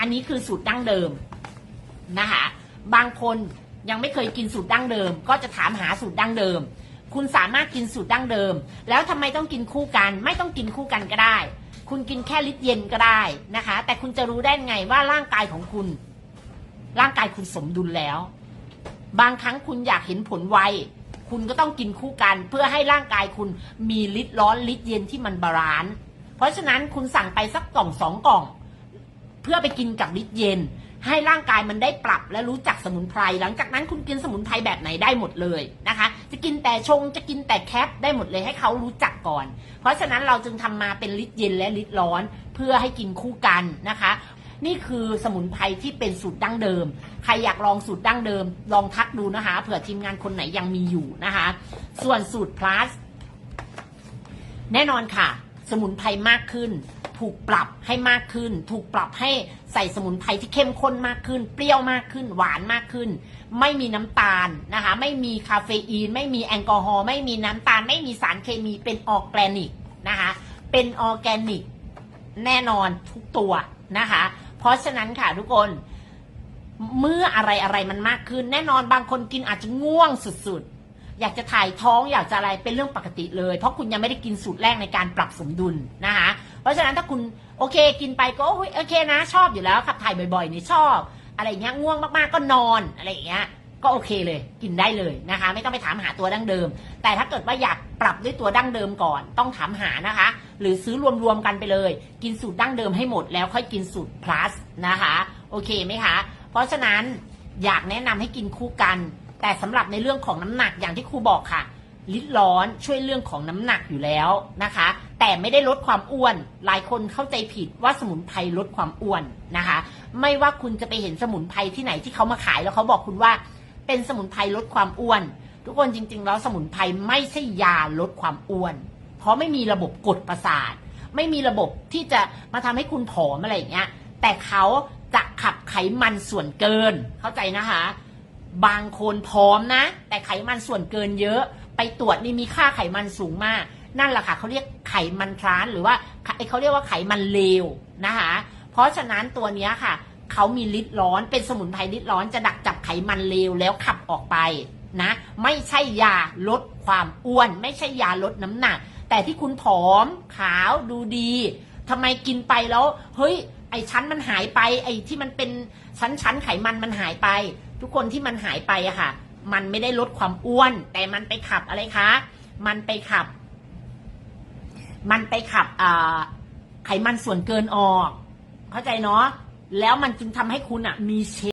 อันนี้คือสูตรดั้งเดิมนะคะ บางคนยังไม่เคยกินสูตรดั้งเดิม ก็จะถามหาสูตรดั้งเดิม คุณสามารถกินสูตรดั้งเดิม แล้วทำไมต้องกินคู่กัน ไม่ต้องกินคู่กันก็ได้ คุณกินแค่ลิตรเย็นก็ได้นะคะ แต่คุณจะรู้ได้ไงว่าร่างกายของคุณ ร่างกายคุณสมดุลแล้ว บางครั้งคุณอยากเห็นผลไวคุณก็ต้องกินคู่กัน เพื่อให้ร่างกายคุณมีลิตรร้อนลิตรเย็นที่มันบาลานซ์เพราะฉะนั้นคุณสั่งไปสักกล่องสองกล่อง พื่อไปกินกับลิตเย็น ให้ร่างกายมันได้ปรับและรู้จักสมุนไพร หลังจากนั้นคุณกินสมุนไพรแบบไหนได้หมดเลยนะคะ จะกินแต่ชงจะกินแต่แคปได้หมดเลยให้เขารู้จักก่อน เพราะฉะนั้นเราจึงทำมาเป็นลิตเย็นและลิตรร้อน เพื่อให้กินคู่กันนะคะนี่คือสมุนไพรที่เป็นสูตรดั้งเดิม ใครอยากลองสูตรดั้งเดิม ลองทักดูนะคะ เผื่อทีมงานคนไหนยังมีอยู่นะคะ ส่วนสูตร plus แน่นอนค่ะ สมุนไพรมากขึ้น ถูกปรับให้มากขึ้น ถูกปรับให้ใส่สมุนไพรที่เข้มข้นมากขึ้น เปรี้ยวมากขึ้น หวานมากขึ้น ไม่มีน้ำตาลนะคะ ไม่มีคาเฟอีน ไม่มีแอลกอฮอล์ ไม่มีน้ำตาล ไม่มีสารเคมี เป็นออร์แกนิกนะคะ เป็นออร์แกนิกแน่นอนทุกตัวนะคะ เพราะฉะนั้นค่ะทุกคน เมื่ออะไรอะไรมันมากขึ้น แน่นอนบางคนกินอาจจะง่วงสุดๆอยากจะถ่ายท้องอยากจะอะไรเป็นเรื่องปกติเลย เพราะคุณยังไม่ได้กินสูตรแรกในการปรับสมดุลนะคะ ราะฉะนั้นถ้าคุณโอเคกินไปก็โอเคนะ ชอบอยู่แล้วขับถ่ายบ่อยๆนี่ชอบ อะไรอย่างเงี้ยง่วงมากๆก็นอนอะไรอย่างเงี้ยก็โอเคเลยกินได้เลยนะคะ ไม่ต้องไปถามหาตัวดั้งเดิม แต่ถ้าเกิดว่าอยากปรับด้วยตัวดั้งเดิมก่อน ต้องถามหานะคะ หรือซื้อรวมๆกันไปเลย กินสูตรดั้งเดิมให้หมดแล้วค่อยกินสูตร plus นะคะ โอเคไหมคะ เพราะฉะนั้นอยากแนะนำให้กินคู่กัน แต่สำหรับในเรื่องของน้ำหนักอย่างที่ครูบอกค่ะ ลิดร้อนช่วยเรื่องของน้ำหนักอยู่แล้วนะคะ แต่ไม่ได้ลดความอ้วน หลายคนเข้าใจผิดว่าสมุนไพรลดความอ้วนนะคะ ไม่ว่าคุณจะไปเห็นสมุนไพรที่ไหนที่เขามาขายแล้วเขาบอกคุณว่า เป็นสมุนไพรลดความอ้วน ทุกคนจริง ๆ แล้วสมุนไพรไม่ใช่ยาลดความอ้วน เพราะไม่มีระบบกดประสาท ไม่มีระบบที่จะมาทำให้คุณผอมอะไรอย่างเงี้ย แต่เขาจะขับไขมันส่วนเกิน เข้าใจนะคะ บางคนผอมนะ แต่ไขมันส่วนเกินเยอะ ไปตรวจนี่มีค่าไขมันสูงมาก นั่นแหละค่ะเขาเรียกไขมันทรานหรือว่าเขาเรียกว่าไขมันเลวนะคะ เพราะฉะนั้นตัวนี้ค่ะเขามีฤทธิ์ร้อนเป็นสมุนไพรฤทธิ์ร้อนจะดักจับไขมันเลวแล้วขับออกไปนะ ไม่ใช่ยาลดความอ้วน ไม่ใช่ยาลดน้ำหนัก แต่ที่คุณผอมขาวดูดีทำไมกินไปแล้ว เฮ้ย ไอชั้นมันหายไป ไอที่มันเป็นชั้นชั้นไขมันมันหายไป ทุกคนที่มันหายไปอะค่ะ มันไม่ได้ลดความอ้วน แต่มันไปขับอะไรคะ มันไปขับ มันไปขับไขมันส่วนเกินออก เข้าใจเนาะแล้วมันจึงทำให้คุณอะมีเช